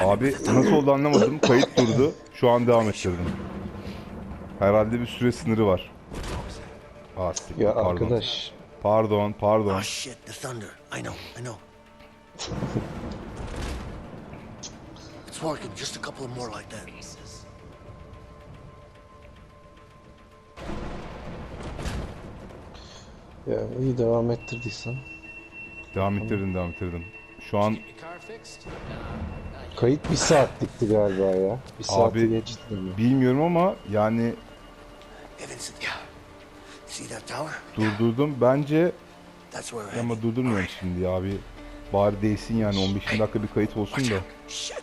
Abi nasıl oldu anlamadım. Kayıt durdu. Şu an devam ettirdim. Herhalde bir süre sınırı var. Aa, siktir, Ya pardon. arkadaş Pardon, pardon. Oh shit, the thunder. I know, I know. It's working. Just a couple more like that. ya iyi devam ettirdiysen. Devam ettirdim, devam ettirdim. Şu an Kayıt bir saatlikti galiba ya. Bir saati Abi- geçti bilmiyorum ama yani. See that tower? durdurdum. Bence That's where we're ama durdurmuyorum şimdi ya abi. Bari değsin yani 15 dakika bir kayıt olsun da. Shit.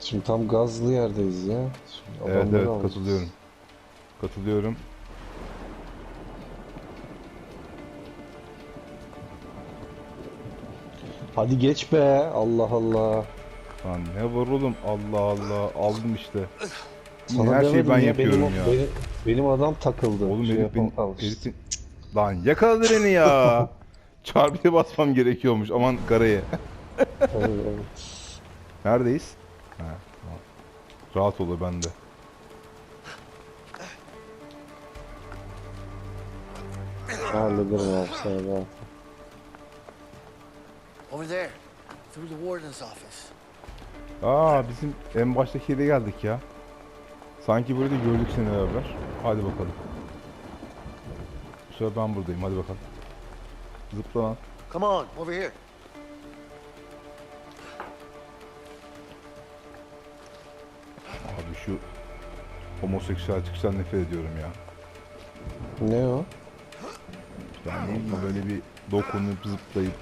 Şimdi tam gazlı yerdeyiz ya. Şimdi Evet adamları evet alacağız. katılıyorum. Katılıyorum. Hadi geç be. Allah Allah. Lan ne var oğlum Allah Allah aldım işte. Sana her şeyi ben ya, yapıyorum benim, ya. Benim, benim adam takıldı. Oğlum Şey herif yapan beni, kalmış. herifin... Lan yakaladı beni ya. Çarpıya basmam gerekiyormuş aman karaya. Evet, evet. Neredeyiz? Ha, tamam. Rahat ol bende. Hallederim abi sen rahat. Over there. Through the warden's office. Aa bizim en baştaki yere geldik ya. Sanki burada gördük seni beraber. Hadi bakalım. Bu sefer ben buradayım hadi bakalım. Zıpla lan. Come on, over here. Abi şu homoseksüel çıkıştan nefret ediyorum ya. Ne o? Yani böyle bir dokunup zıplayıp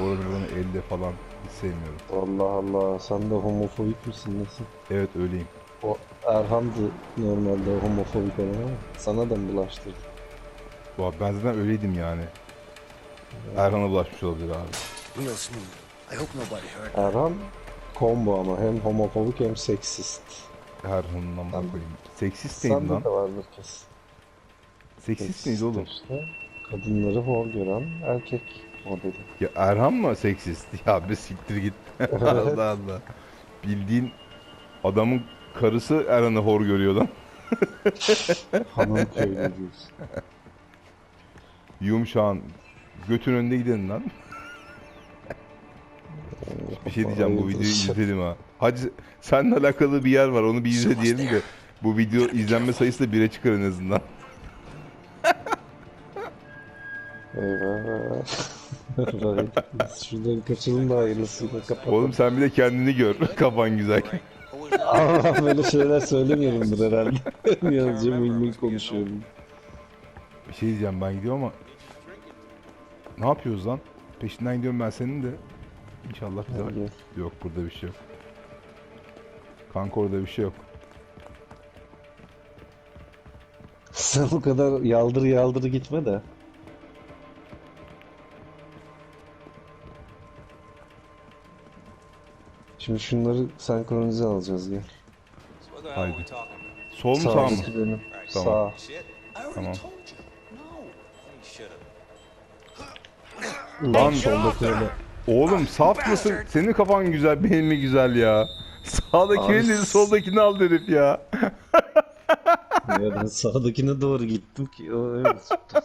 oralarını elde falan hiç sevmiyorum. Allah Allah sen de homofobik misin nesin? Evet öyleyim. O Erhan'dı normalde homofobik olan ama sana da mı bulaştırdı? Valla ben zaten öyleydim yani. Erhan'a bulaşmış olabilir abi. Real smooth. I hope nobody heard. Erhan combo ama hem homofobik hem seksist. Erhan'ın amına koyayım. Seksist neydi Sende lan? de vardır kesin. Seksist neydi oğlum? işte. Kadınları hor gören erkek modeli. Ya Erhan mı seksist? Ya bir siktir git. Allah Allah. Bildiğin adamın karısı Erhan'ı hor görüyor lan. Hanım köylü diyorsun. Yumuşağın götün önünde gidelim lan. Bir şey diyeceğim bu videoyu izledim ha. Hadi seninle alakalı bir yer var onu bir izle diyelim de bu video izlenme sayısı da 1'e çıkar en azından. Eyvah. Şuradan kaçalım da kapatalım. Oğlum sen bir de kendini gör. Kafan güzel. Aa, böyle şeyler söylemiyorumdur herhalde. Yalnızca mıy konuşuyorum. Bir şey diyeceğim ben gidiyorum ama ne yapıyoruz lan? Peşinden gidiyorum ben senin de. İnşallah bize Hadi. yok burada bir şey yok. Kanka orada bir şey yok. Sen o kadar yaldır yaldır gitme de. Şimdi şunları senkronize alacağız gel. Haydi. Sol mu sağ mı? Sağdaki benim. Tamam. Sağ. Tamam. Lan soldaki öyle. oğlum saf mısın? Senin kafan güzel benim mi güzel ya? Sağdakinin Abi- dedi soldakini al herif ya. Ya ben sağdakine doğru gittim ki o öyle tuttu.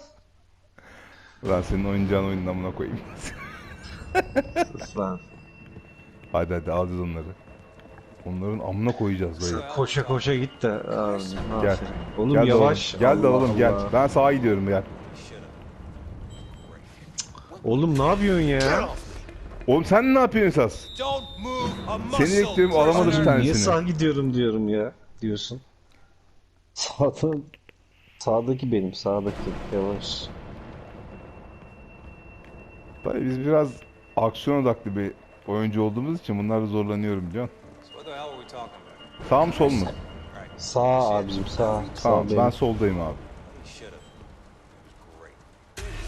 Lan senin oynayacağın oyunun amına koyayım. Sus lan. Hadi hadi alacağız onları. Onların amına koyacağız böyle. Koşa koşa git de. Abi, Gel. aferin. Oğlum Gel de yavaş. oğlum. Gel de Allah oğlum gel. Allah. Ben sağa gidiyorum gel. Oğlum ne yapıyorsun ya? Oğlum sen ne yapıyorsun esas? Seni bekliyorum alamadım bir Niye tanesini. sağ gidiyorum diyorum ya diyorsun. Sağda sağdaki benim sağdaki yavaş. Tabii biz biraz aksiyon odaklı bir oyuncu olduğumuz için bunlarda zorlanıyorum biliyor musun? So what the hell are we talking about? Sağ mı sol mu? Sağ abicim sağ. Tamam sağ ben soldayım abi.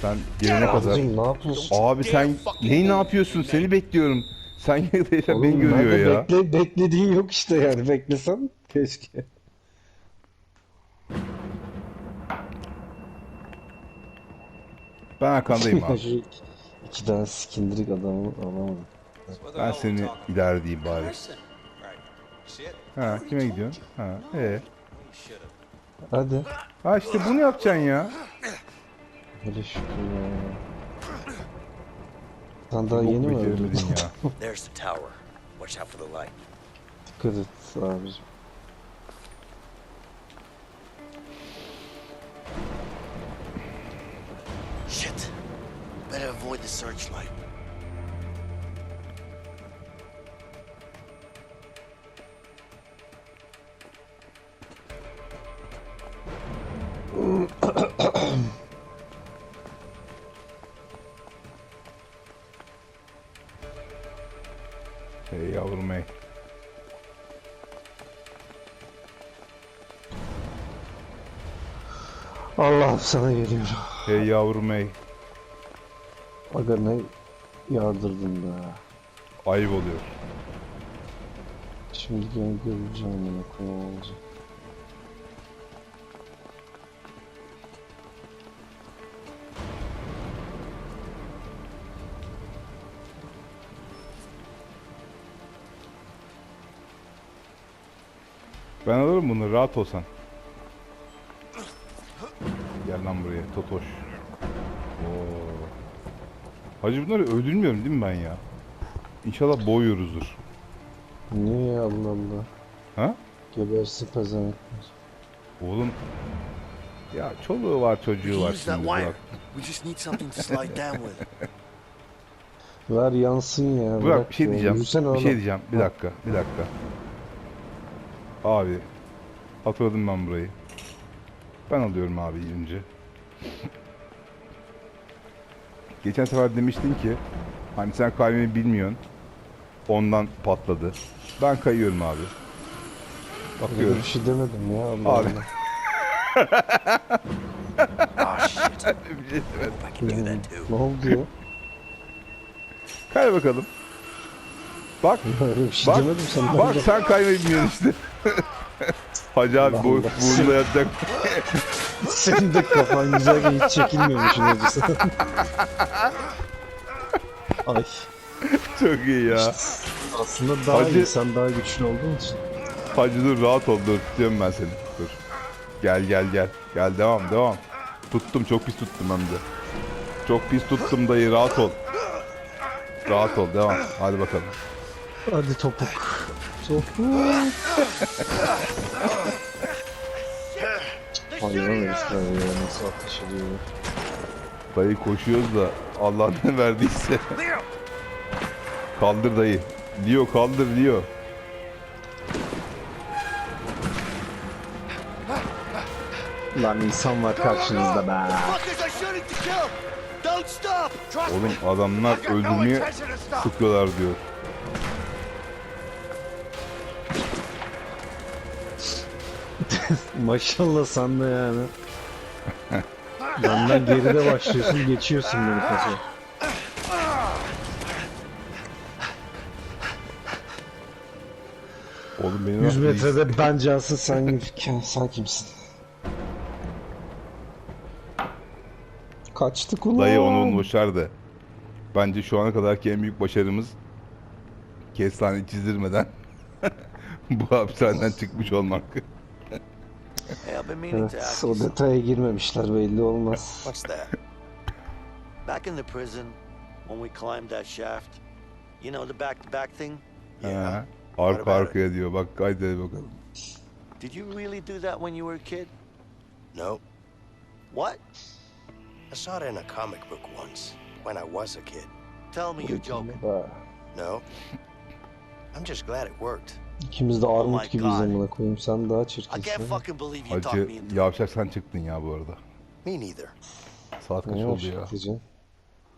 Sen gelene kadar. Abicim ne yapıyorsun? Abi sen neyi ne yapıyorsun? Seni bekliyorum. Sen Oğlum, beni görüyor ya. Bekle, beklediğin yok işte yani beklesem keşke. Ben arkandayım abi. İki tane sikindirik adamı alamadım. Ben seni ilerideyim bari. Ha kime gidiyorsun? Ha ee. Hadi. Ha işte bunu yapacaksın ya. Hele şükür ya. Sen daha yeni mi beceremedin ya. There's the tower. Watch out for the light. Dikkat et abicim. Shit. Better avoid the searchlight. Allah sana geliyorum. Hey yavrum hey. Aga ne yağdırdın be. Ayıp oluyor. Şimdi gene göreceğim bunu koyalım. Ben alırım bunu rahat olsan. Totoş. Oo. Hacı bunları öldürmüyorum değil mi ben ya? İnşallah boğuyoruzdur. Niye Allah Allah. Ha? Gebersin pezevenk. Oğlum. Ya çoluğu var çocuğu var şimdi bırak. We just need something to slide down with. Ver yansın ya. Bırak bir şey ya. diyeceğim. Yürüsene Bir oğlum. şey diyeceğim. Bir dakika. Bir dakika. Abi. Hatırladım ben burayı. Ben alıyorum abi önce. Geçen sefer demiştin ki hani sen kaymayı bilmiyorsun. Ondan patladı. Ben kayıyorum abi. Bakıyorum. bir şey demedim ya Allah Abi. Allah. Oh shit. I can do that too. Ne oldu ya? Kay bakalım. Bak. Öyle bir şey Bak. demedim sana. Bak sen kaymayı bilmiyorsun işte. Hacı abi bu, Allah. burnunda yatacak. Senin de kafan güzel hiç çekilmiyormuşsun acısı. Ay. Çok iyi ya. Aslında daha Hacı- iyi. Sen daha güçlü olduğun için. Hacı dur rahat ol dur tutuyorum ben seni. Dur. Gel gel gel. Gel devam devam. Tuttum çok pis tuttum hem de. Çok pis tuttum dayı rahat ol. Rahat ol devam. Hadi bakalım. Hadi topuk. Topuk. Hayvan herifler ya nasıl ateş ediyor. Dayı koşuyoruz da Allah ne verdiyse. Kaldır dayı. Leo kaldır Leo. Lan insan var karşınızda be. Oğlum adamlar öldürmeye sıkıyorlar diyor. Maşallah sen de yani. Benden geride başlıyorsun geçiyorsun beni paso. Oğlum benim 100 metrede bence asıl sen, sen kimsin? Kaçtık ulan. Dayı onu boşar da. Bence şu ana kadarki en büyük başarımız kestane çizdirmeden bu hapishaneden çıkmış olmak. Evet, ask o you something. detaya girmemişler belli olmaz. What's that? Back in the prison, when we climbed that shaft, you know the back-to-back thing? Ha, What arka about arkaya diyor. Bak haydi bakalım. Did you really do that when you were a kid? No, What? I saw it in a comic book once when I was a kid. Tell me you're joking. No, I'm just glad it worked. İkimiz de Oh armut gibiyiz God. amına koyayım. Sen daha çirkinsin. Hacı yavşak sen çıktın ya bu arada. Me neither. Saat kaç Ne oldu ya? diyeceğim.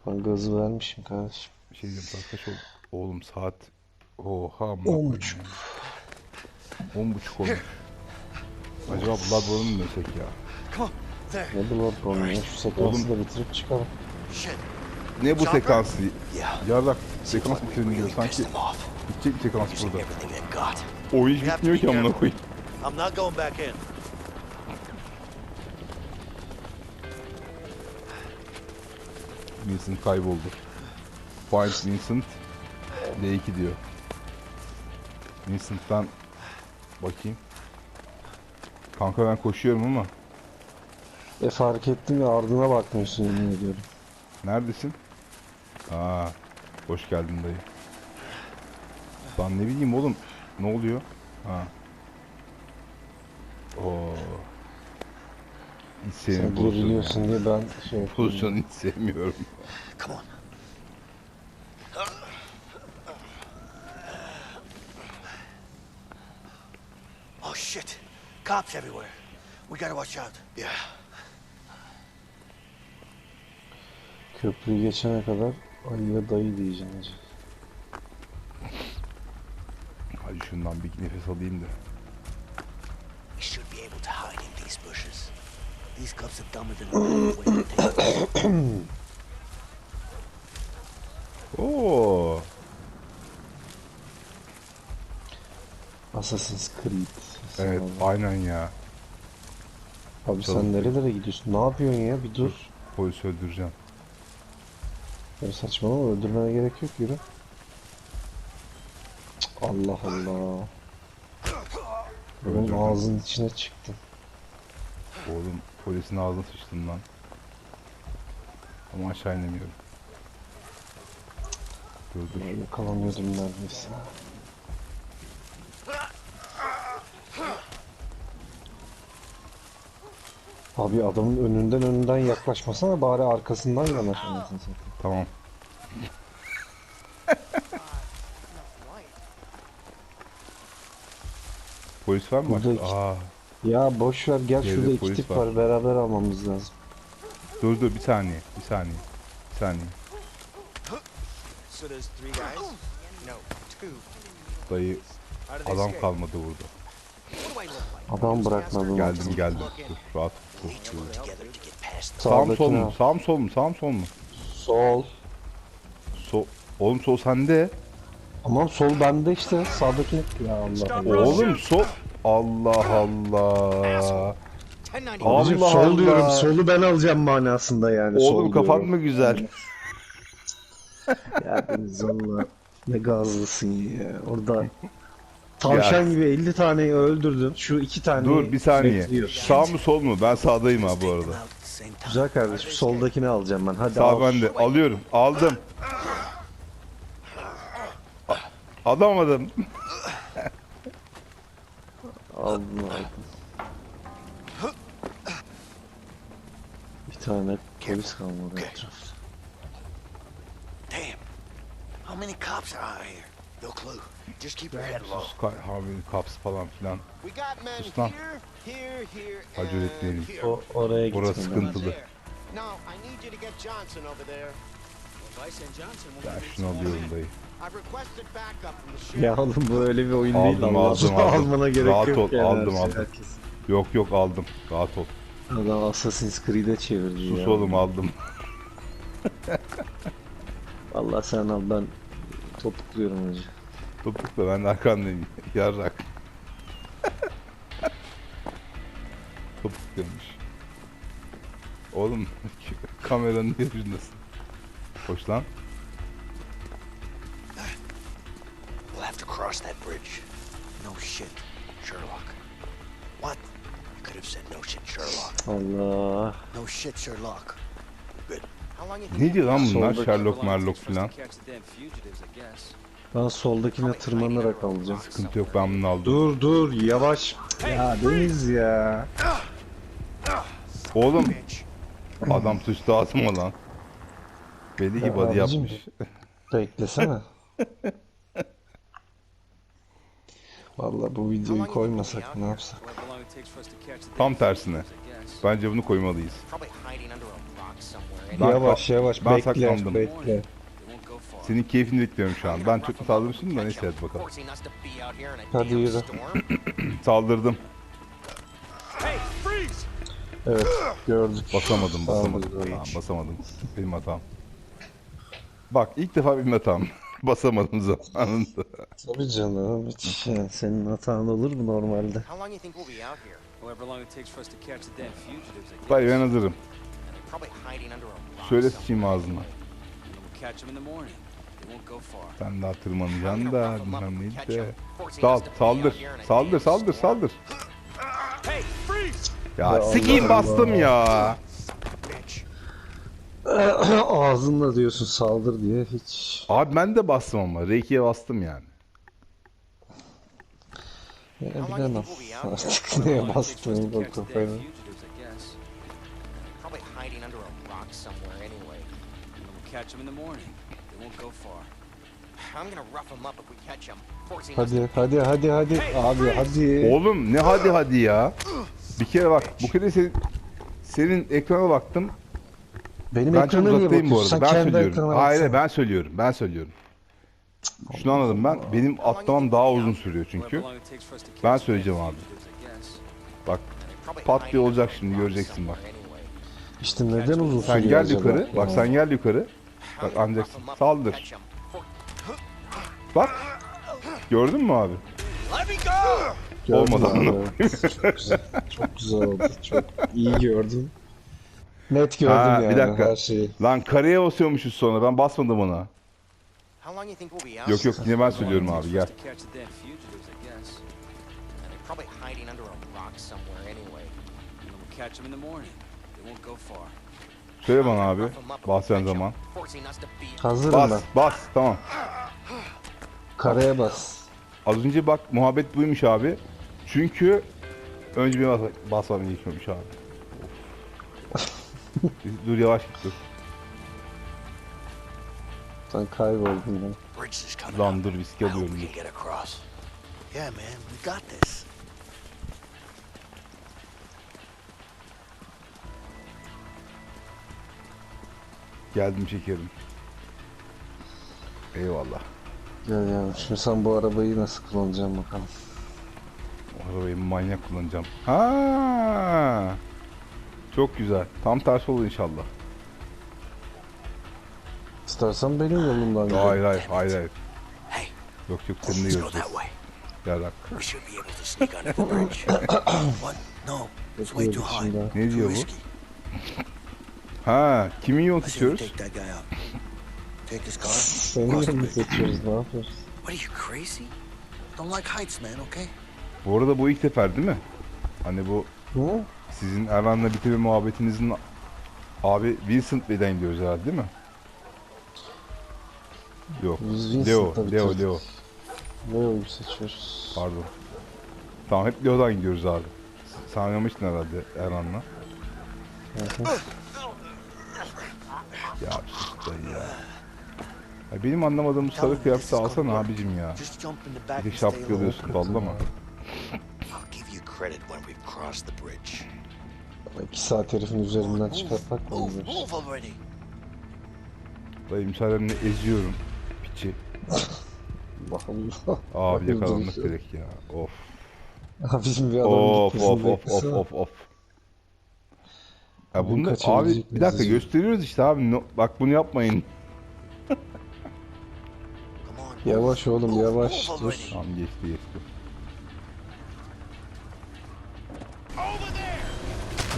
Ben gazı vermişim kardeşim. Bir şey diyeyim saat kaç oldu? Oğlum saat... Oha amına On buçuk. On buçuk olmuş. Acaba Bloodborne'u mu dönsek ya? Ne bu Bloodborne ya? Şu sekansı da bitirip çıkalım. Ne bu sekansı? Yeah. Sekans pissed Sanki them off, bitecek sekans burada. have to bitmiyor ki amına koyayım. I'm not going back in. Vincent kayboldu. Find Vincent D2 diyor. Vincent'tan Bakayım. Kanka ben koşuyorum ama. E fark ettim ya ardına bakmıyorsun yemin ediyorum. Neredesin? Aa, hoş geldin dayı. Lan ne bileyim oğlum. Ne oluyor? Ha. Oo. Hiç Sen sevmiyorum ya. diye ben şey. Pozisyonu hiç sevmiyorum. Come on. Oh shit. Cops everywhere. We gotta watch out. Yeah. Köprüyü geçene kadar ayıya dayı diyeceksin hacı. Hadi şundan bir nefes alayım da. We should be able to hide in these bushes. These cops are dumber than a way to take us. Oo. Assassin's Creed. Evet, aynen ya. Abi Çalın. sen nerelere gidiyorsun? Ne yapıyorsun ya? Bir dur. Polisi öldüreceğim. Ya saçmalama öldürmene gerek yok yürü. Cık, Allah Allah. Onun Öldürdüm. ağzının içine çıktın. Oğlum polisin ağzına sıçtım lan. Ama aşağı inemiyorum. Dur dur. Ben yakalanıyordum neredeyse. Abi adamın önünden önünden yaklaşmasana bari arkasından yanaş anasını satayım. Tamam. Polis var mı? Burada iki- Aa, Ya boş ver gel Geride şurada iki polis tip var. var. beraber almamız lazım. dur dur bir saniye. Bir saniye. Bir saniye. So there's three guys? No, two. Dayı How did they adam escape? kalmadı burada. What do I look like? Adam bırakmadım. Geldim geldim. Dur rahat. Dur, dur. Sağ mı sol mu? Sağ mı sol mu? Sağ mı sol mu? Sol. Sol. Oğlum sol sende. Tamam sol bende işte sağdaki. Ya Allah Allah. Oğlum sol. Allah Allah. 1090. Allah Abicim, sol Allah. diyorum solu ben alacağım manasında yani. Oğlum sol kafan diyorum. mı güzel? Ya Deniz valla ne gazlısın ya. Orada tavşan gibi 50 taneyi öldürdün. Şu iki tane Dur bir saniye. bekliyor. Sağ mı sol mu? Ben sağdayım ha bu arada. Güzel kardeşim soldakini alacağım ben. Hadi Sağ al. bende. Alıyorum. Aldım. Alamadım. Aldım aldım. Bir tane polis kalmadı etrafta. Damn. How many cops are out here? No clue. Just keep your head low. Sky Harvey Cups falan filan. We got men Sus lan. here, here, here, Acele and etmeyelim. here. O oraya Orası gitmem. sıkıntılı. Now, I need you to get Johnson over there. Vice and Johnson will Ben be şunu alıyorum dayı. Ya oğlum bu öyle bir oyun değil. Aldım, Allah aldım, Allah. aldım. Almana gerek Rahat yok ol, yani. aldım, aldım. herkes. Yok yok aldım. Rahat ol. Adam Assassin's Creed'e çevirdi Sus ya. oğlum aldım. Allah sen al ben topukluyorum hacı. Topukla ben de arkandayım. Yarrak. Topukluyormuş. Oğlum kameranın ucundasın. Koş lan. We'll have to cross that bridge. No shit, Sherlock. What? You could have said no shit, Sherlock. Allah. No shit, Sherlock. Good. How long you think Ne diyor lan bunlar? Sherlock Merlock filan. Ben soldakine tırmanarak alacağım. Sıkıntı yok ben bunu aldım. Dur dur yavaş. Ya Deniz ya. Oğlum adam sıçtı ağzıma lan. Belli body abicim. yapmış. Beklesene. Vallahi bu videoyu koymasak ne yapsak? Tam tersine. Bence bunu koymalıyız. Ben- yavaş yavaş ben bekle saklandım. bekle. They won't go far. Senin keyfini bekliyorum şu an. Ben çok saldırmışım da neyse hadi bakalım. Hadi yürü. Saldırdım. Evet gördük. Basamadım basamadım. Saldırdı. Tamam, basamadım. Benim hatam. Bak ilk defa benim hatam. Basamadım zamanında. Tabii canım hiç yani senin hatan olur mu normalde? Dayı ben hazırım. Somewhere. sıçayım ağzına. Catch them in the morning. Sen daha tırmanacaksın da bilmem neydi de. Sal, saldır, saldır, saldır, saldır. Ya sikiyim bastım ya. Ağzınla diyorsun saldır diye hiç. Abi ben de bastım ama. R2'ye bastım yani. Ya bilemem. Artık neye bastığını damn kafayla. fugitives, I guess. Probably hiding under a rock somewhere anyway. And then we'll catch them in the morning. They won't go far. I'm gonna rough them up if we catch them. Forcing us Hadi hadi hadi hadi abi hadi. Oğlum ne hadi hadi ya. Bir kere bak bu kere senin, senin ekrana baktım. Benim Ben çok ekrana niye uzaktayım bu bakıyorsun? arada. Sen Ben kendi söylüyorum. ekrana Hayır baksana. ben söylüyorum. Ben söylüyorum. Şunu anladım ben. Benim atlamam daha uzun sürüyor çünkü. Ben söyleyeceğim abi. Bak pat diye olacak şimdi göreceksin bak. İşte neden uzun Sen sürüyor gel acaba? yukarı. Bak sen gel yukarı. Bak we saldır. Bak. Gördün mü abi? Gördüm Olmadı. Çok güzel. Çok güzel oldu. Çok iyi gördüm. Net gördüm Ha, yani bir dakika. her şeyi. Lan kareye basıyormuşuz sonra. Ben basmadım ona. Yok yok yine ben söylüyorum abi gel. probably hiding under a rock somewhere anyway. We'll catch them in the morning. They won't go far. Söyle bana abi. catch 'em. zaman. Hazırım ben. Bas bas tamam. Karaya bas. Az önce bak muhabbet buymuş abi. Çünkü önce bir bas basmam geçmiyormuş abi. Dur yavaş git dur. Sen kayboldun ya. Lan dur hope alıyorum. Yeah, man, we got this. Geldim şekerim. Eyvallah. Gel ya. Şimdi sen bu arabayı nasıl kullanacaksın bakalım. O arabayı manyak kullanacağım. Ha. Çok güzel. Tam tersi olur inşallah. İstersen benim yolumdan gel. Hayır hayır hayır hayır. Hey, Yok yok seni de let's go göreceğiz. Gel bak. Ne diyor bu? His car. Senin cross the yolunu bridge. seçiyoruz ne yapıyoruz? What are you crazy? Don't like heights, man. Okay. Bu arada bu ilk sefer değil mi? Hani bu Hı? sizin Erhan'la bitirme muhabbetinizin abi Vincent Bey'den gidiyoruz herhalde değil mi? Yok. Biz Leo, Vincent'la Leo, bitirdik. Leo. Leo'yu seçiyoruz. Pardon. Tamam hep Leo'dan gidiyoruz abi. Sen oynamıştın herhalde Erhan'la. Hı hı. Ya dayı ya. ya. Benim anlamadığım bu sarı kıyafeti alsana abicim ya. Bir de şapka alıyorsun dallama. İki saat herifin üzerinden çıkartmak mı already. Dayı müsaadenle eziyorum. Piçi. Allah. Abi yakalandık direkt ya. Of. Abicim bir adam Of of of of beklesene. of of. Ya bunu abi bir dakika miyiz? gösteriyoruz işte abi. No- bak bunu yapmayın. Yavaş oğlum yavaş dur. Tamam geçti geçti.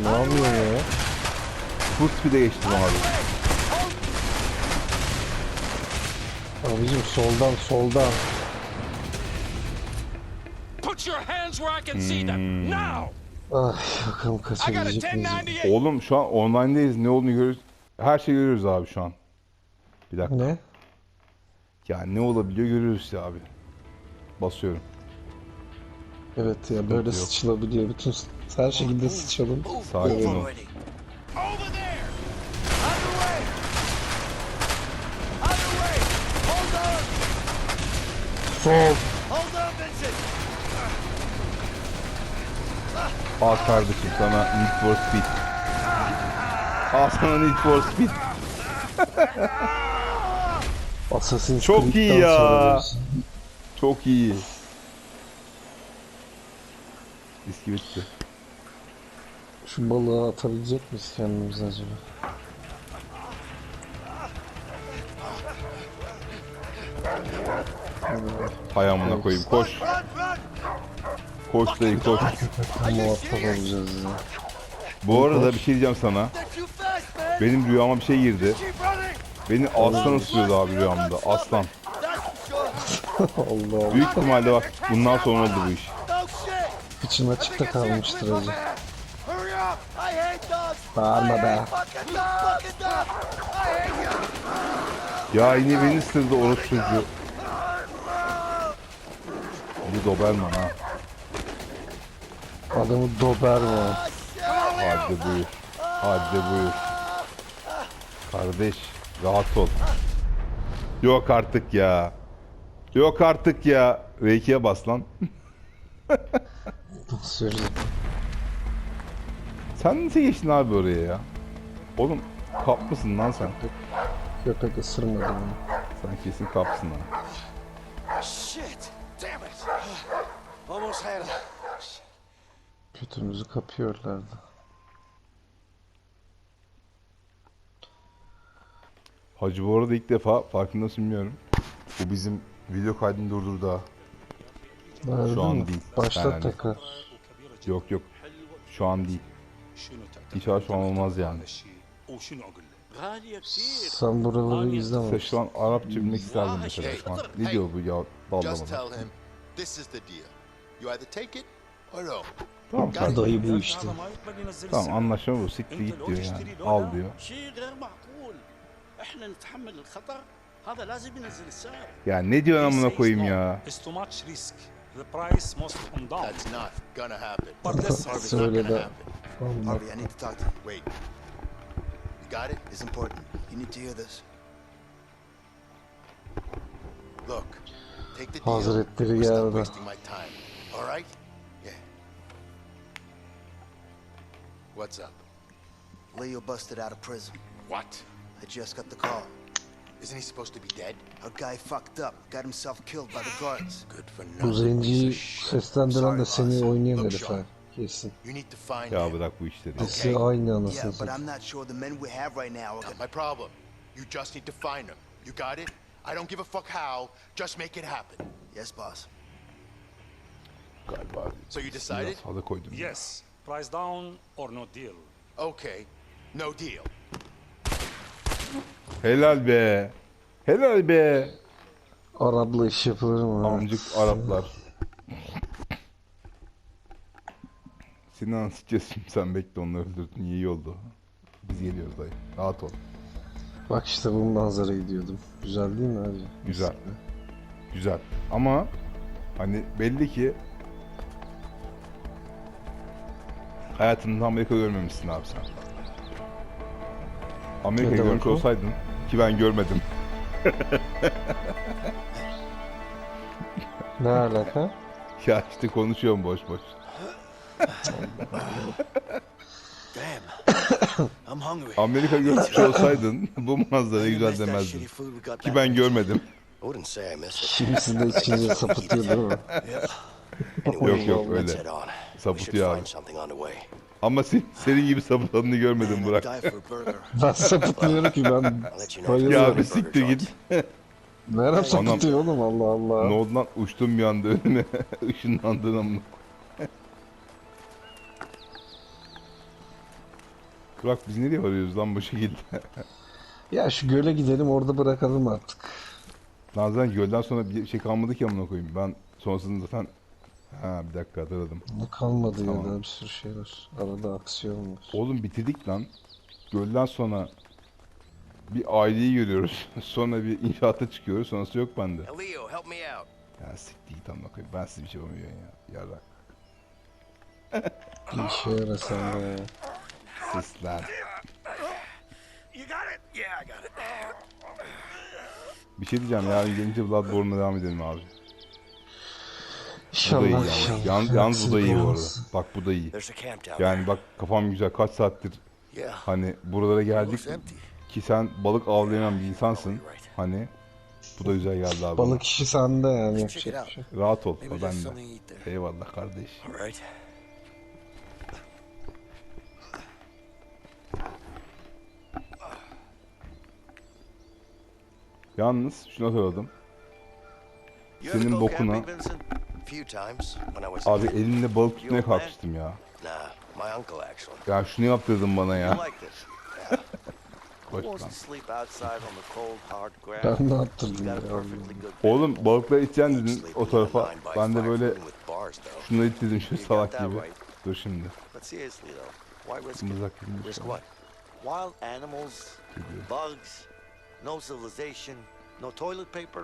Ne yapıyorsun ya? Full speed'e geçtim abi. Abicim soldan soldan. Put your hands where I can see them. Now! Ay bakalım I got a kaçabilecek miyiz? 1098. Oğlum şu an online'dayız. Ne olduğunu görüyoruz. Her şeyi görüyoruz abi şu an. Bir dakika. Ne? Yani ne olabiliyor görüyoruz işte abi. Basıyorum. Evet ya böyle yok. sıçılabiliyor. Bütün her şekilde sıçalım. Sakin ol. Sol. Hold on, Vincent. Al kardeşim sana Need for Speed. Al sana Need for Speed. Assassin's Çok iyi ya. Çok iyi. Viski bitti. Şu balığı atabilecek miyiz kendimize acaba? Hay amına koyayım koş. Koş dayı koş. Muhatap olacağız ya. Bu arada bir şey diyeceğim sana. Benim rüyama bir şey girdi. Beni aslan ısırıyordu abi rüyamda. Aslan. Allah Allah. Büyük ihtimalle bak bundan sonra oldu bu iş. İçim açıkta kalmıştır acı. Hurry up! I hate dogs! Bağırma be. Ya yine beni ısırdı orospu çocuğu. Bu Doberman ha. Adamı Doberman. Hadi buyur. Hadi buyur. Kardeş rahat ol. Yok artık ya. Yok artık ya. R2'ye bas lan. Basıyoruz. Sen nasıl geçtin abi oraya ya? Oğlum kap mısın lan sen? Köpek ısırmadı beni. Sen kesin kapsın ha. Shit! Damn it! Almost had him. Götümüzü kapıyorlardı. Hacı bu arada ilk defa farkındasın bilmiyorum. Bu bizim video kaydını durdurdu ha. Şu an mi? değil. Başlat yani. tekrar. Yok yok. Şu an değil. İnşallah şu an olmaz yani. Sen buraları izleme. Mesela şu an Arapça bilmek isterdim ah, mesela şu an. Ne diyor bu ya ballamada? Just tell him this is the deal. You either take it or don't. Tamam kadayı bu işte. Tamam anlaşma bu. Siktir git diyor yani. Al diyor. Ya ne diyor amına koyayım ya? Söyle de. Got it? It's important. You need to hear this. Look, take the deal. Hazretleri geldi. All right? What's up? Leo busted out of prison. What? I just got the call. Isn't he supposed to be dead? A guy fucked up, got himself killed by the guards. Good for Bu nothing. zenciyi piece seslendiren Sorry, de boss. seni oynayan herif ha. Kesin. You need to find Ya him. bırak bu işleri. Sesi aynı Yeah, anasını but. I'm not sure the men we have right now are Not my problem. You just need to find him. You got it? I don't give a fuck how. Just make it happen. Yes, boss. Galiba So you biraz decided? fazla koydum. Yes. Price down or no deal. Okay. No deal. Helal be. Helal be. Arapla iş yapılır mı? Amcık Araplar. Anlatacağız şimdi sen bekle onu öldürdün iyi oldu. Biz geliyoruz dayı. Rahat ol. Bak işte bu manzarayı diyordum. Güzel değil mi abi? Güzel. Güzel. Ama hani belli ki hayatında Amerika görmemişsin abi sen. Amerika Ne demek görmüş olsaydın ki ben görmedim. Ne alaka? Ya işte konuşuyorum boş boş. Amerika görmüş olsaydın bu manzara I güzel demezdin. Ki ben görmedim. I wouldn't say I miss it. Kimisi de içince sapıtıyor değil mi? Yok, yok, öyle. Sapıtıyor abi. Ama sen, senin gibi sapıtanını görmedim Burak. Ben sapıtmıyorum ki ben bayılıyorum. Ya bir siktir git. Nerem sapıtıyor oğlum Allah Allah. Ne oldu lan? Uçtum bir anda önüne. Işınlandın amına. Burak biz nereye varıyoruz lan bu şekilde? Ya şu göle gidelim orada bırakalım artık. Lan zaten gölden sonra bir şey kalmadı ki amına koyayım. Ben sonrasında zaten... Ha bir dakika hatırladım. Ne kalmadı ya Tamam. daha bir sürü şey var. Arada aksiyon var. Oğlum bitirdik lan. Gölden sonra bir aileyi görüyoruz. Sonra bir inşaata çıkıyoruz. Sonrası yok bende. Leo, help me out. Ya siktir git amına koyayım. Ben size bir şey yapamıyorum ya. Yarrak. Bir işe yara sen de ya. Sesler. You got it? Yeah, I got it. Bir şey diyeceğim yarın gelince Bloodborne'a devam edelim abi. Bu da iyi İnşallah inşallah. Yan, yalnız bu da iyi bu arada. Bak bu da iyi. Yani bak kafam güzel kaç saattir hani buralara geldik ki sen balık avlayan bir insansın. Hani bu da güzel geldi abi. Balık işi sende yani yapacak şey. Rahat ol eat there. Eyvallah kardeş. Yalnız. You ever Senin bokuna- camping, Vincent? A few times when I was a Abi kid. elinle balık tutmaya kalkıştım ya. Ya şunu yaptırdın bana You ya. Ben ne a ya? Oğlum içeceksin Won't dedin o tarafa. Ben de böyle though. şunları ittirdim şu salak gibi. Dur şimdi. Mızrak gibi bir şey. Wild animals, bugs, no civilization, no toilet paper,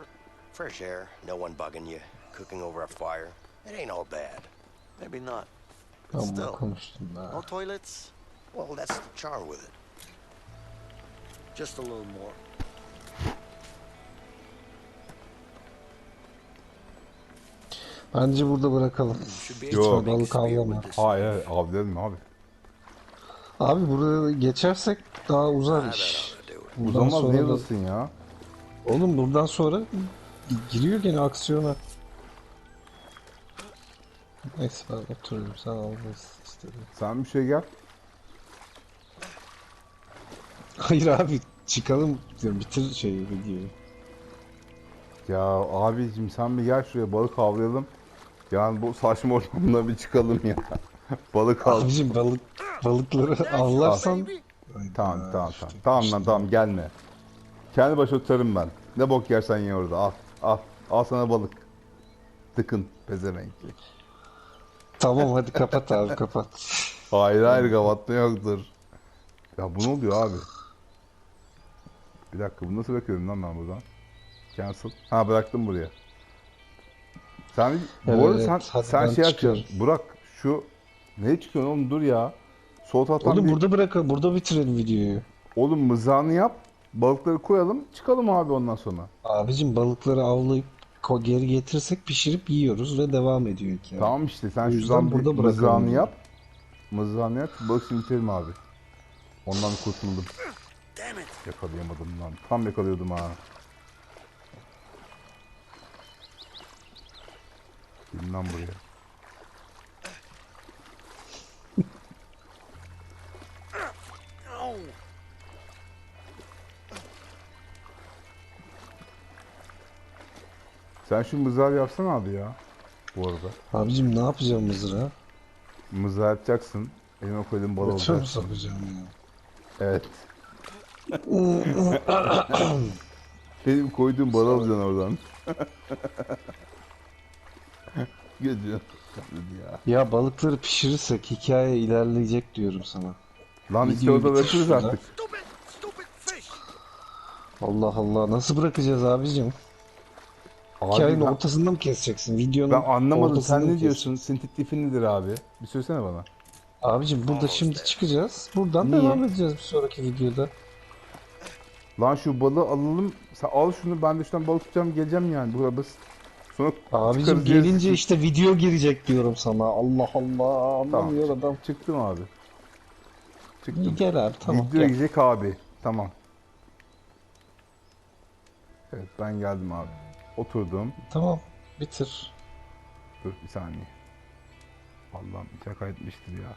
fresh air, no one bugging you, cooking over a fire. It ain't all bad. Maybe not. But Amma still, no toilets? Well, that's the charm with it. Just a little more. Bence burada bırakalım. Should be Yo. able to make a Balık avlama. Hayır avlayalım abi. Abi buraya geçersek daha uzar iş. Uzamaz da- uzasın ya? Oğlum buradan sonra giriyor gene aksiyona. Neyse ben oturuyorum sen almayız istedim. Sen bir şey gel. Hayır abi çıkalım diyorum bitir şeyi videoyu. Ya abicim sen bir gel şuraya balık avlayalım. Yani bu saçma ortamda bir çıkalım ya. balık av. Abicim balık balıkları avlarsan Tamam tamam tamam. Tamam lan tamam gelme. Kendi başına tutarım ben. Ne bok yersen ye orada al. Al. Al sana balık. Tıkın pezevenkli. Tamam hadi kapat abi kapat. Hayır hayır kapatma yoktur. Ya bu ne oluyor abi? Bir dakika bunu nasıl bırakıyorum lan ben buradan? Cancel. Ha bıraktım buraya. Sen bu arada Evet, sen hadi sen ben şey çıkıyorum. yapacaksın. Burak şu ne çıkıyorsun oğlum dur ya. Sol taraftan Oğlum bir- burada bırakalım burada bitirelim videoyu. oğlum mızrağını yap. Balıkları koyalım. Çıkalım abi ondan sonra. Abicim balıkları avlayıp geri getirirsek pişirip yiyoruz ve devam ediyor hikaye. Tamam işte sen şuradan bir burada mızrağını yap. Mızrağını yap. Şimdi bitirelim abi. Ondan kurtuldum. Yakalayamadım lan. Tam yakalıyordum ha. Lan buraya. Sen şu mızrağı yapsana abi ya. Bu arada. Abicim ne yapacağım mızrağı? Mızrağı yapacaksın. Elime koyduğum bal Götür mü olacak. sokacağım ya? Evet. Benim koyduğum bal alacaksın oradan. Gidiyor. ya. Ya balıkları pişirirsek hikaye ilerleyecek diyorum sana. Lan iki Videoyu orada bitir bırakırız şurada. artık. Allah Allah nasıl bırakacağız abicim? Abi Hikayenin ben, ortasında mı keseceksin? Videonun ben anlamadım sen ne diyorsun? Senin teklifin nedir abi? Bir söylesene bana. Abicim burada şimdi çıkacağız. Buradan Niye? devam edeceğiz bir sonraki videoda. Lan şu balığı alalım. Sen al şunu ben de şuradan balık tutacağım geleceğim yani. Bu kadar basit. Sonra Abicim gelince yeriz. işte video girecek diyorum sana. Allah Allah anlamıyor adam. Çıktım abi. İyi Çıktım. gel abi tamam Video gel. gidecek abi. Tamam. Evet ben geldim abi. Oturdum. Tamam bitir. Dur bir saniye. Allah'ım şaka etmiştir ya.